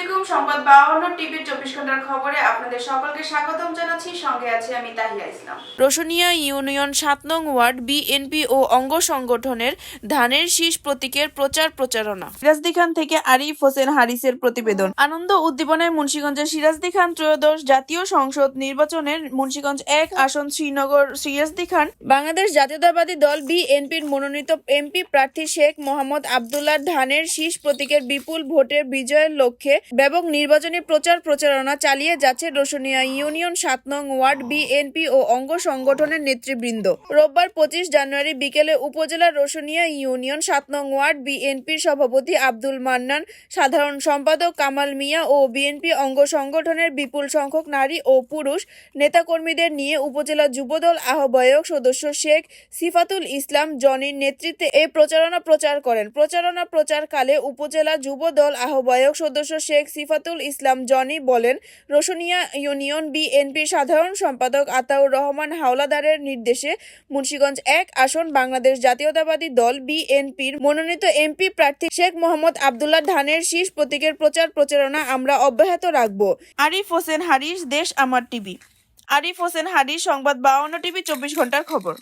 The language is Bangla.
আলাইকুম সংবাদ বাহান্ন টিভির চব্বিশ ঘণ্টার খবরে আপনাদের সকলকে স্বাগতম জানাচ্ছি। সঙ্গে আছি আমি তাহিয়া ইসলাম। রসুনিয়া ইউনিয়ন সাত নং ওয়ার্ড বিএনপি ও অঙ্গ সংগঠনের ধানের শীষ প্রতীকের প্রচার প্রচারণা। সিরাজদি খান থেকে আরিফ হোসেন হারিসের প্রতিবেদন। আনন্দ উদ্দীপনায় মুন্সিগঞ্জের সিরাজদি খান ত্রয়োদশ জাতীয় সংসদ নির্বাচনের মুন্সিগঞ্জ এক আসন শ্রীনগর সিরাজদি খান। বাংলাদেশ জাতীয়তাবাদী দল বিএনপির মনোনীত এমপি প্রার্থী শেখ মোহাম্মদ আবদুল্লাহ ধানের শীষ প্রতীকের বিপুল ভোটের বিজয়ের লক্ষ্যে ব্যাপক নির্বাচনী প্রচার প্রচারণা চালিয়ে যাচ্ছে রসুনিয়া ইউনিয়ন সাত নং ওয়ার্ড, বিএনপি ও অঙ্গ সংগঠনের নেতৃবৃন্দ। রোববার পঁচিশ জানুয়ারি বিকেলে উপজেলা রোশনিয়া ইউনিয়ন সাত নং ওয়ার্ড, বিএনপির সভাপতি আব্দুল মান্নান, সাধারণ সম্পাদক কামাল মিয়া ও বিএনপি অঙ্গ সংগঠনের বিপুল সংখ্যক নারী ও পুরুষ নেতাকর্মীদের নিয়ে উপজেলা যুবদল আহ্বায়ক সদস্য শেখ সিফাতুল ইসলাম জনির নেতৃত্বে এই প্রচারণা প্রচার করেন। প্রচারণা প্রচারকালে উপজেলা যুবদল আহ্বায়ক সদস্য শেখ সিফাতুল ইসলাম জনি বলেন, রোশনিয়া ইউনিয়ন বিএনপির সাধারণ সম্পাদক আতাউর রহমান হাওলাদারের নির্দেশে মুন্সীগঞ্জ এক আসন বাংলাদেশ জাতীয়তাবাদী দল বিএনপির মনোনীত এমপি প্রার্থী শেখ মোহাম্মদ আবদুল্লাহ ধানের শীষ প্রতীকের প্রচার প্রচারণা আমরা অব্যাহত রাখব। আরিফ হোসেন হারিস, দেশ আমার টিভি। আরিফ হোসেন হারিস, সংবাদ বাউন্ন টিভি, চব্বিশ ঘণ্টার খবর।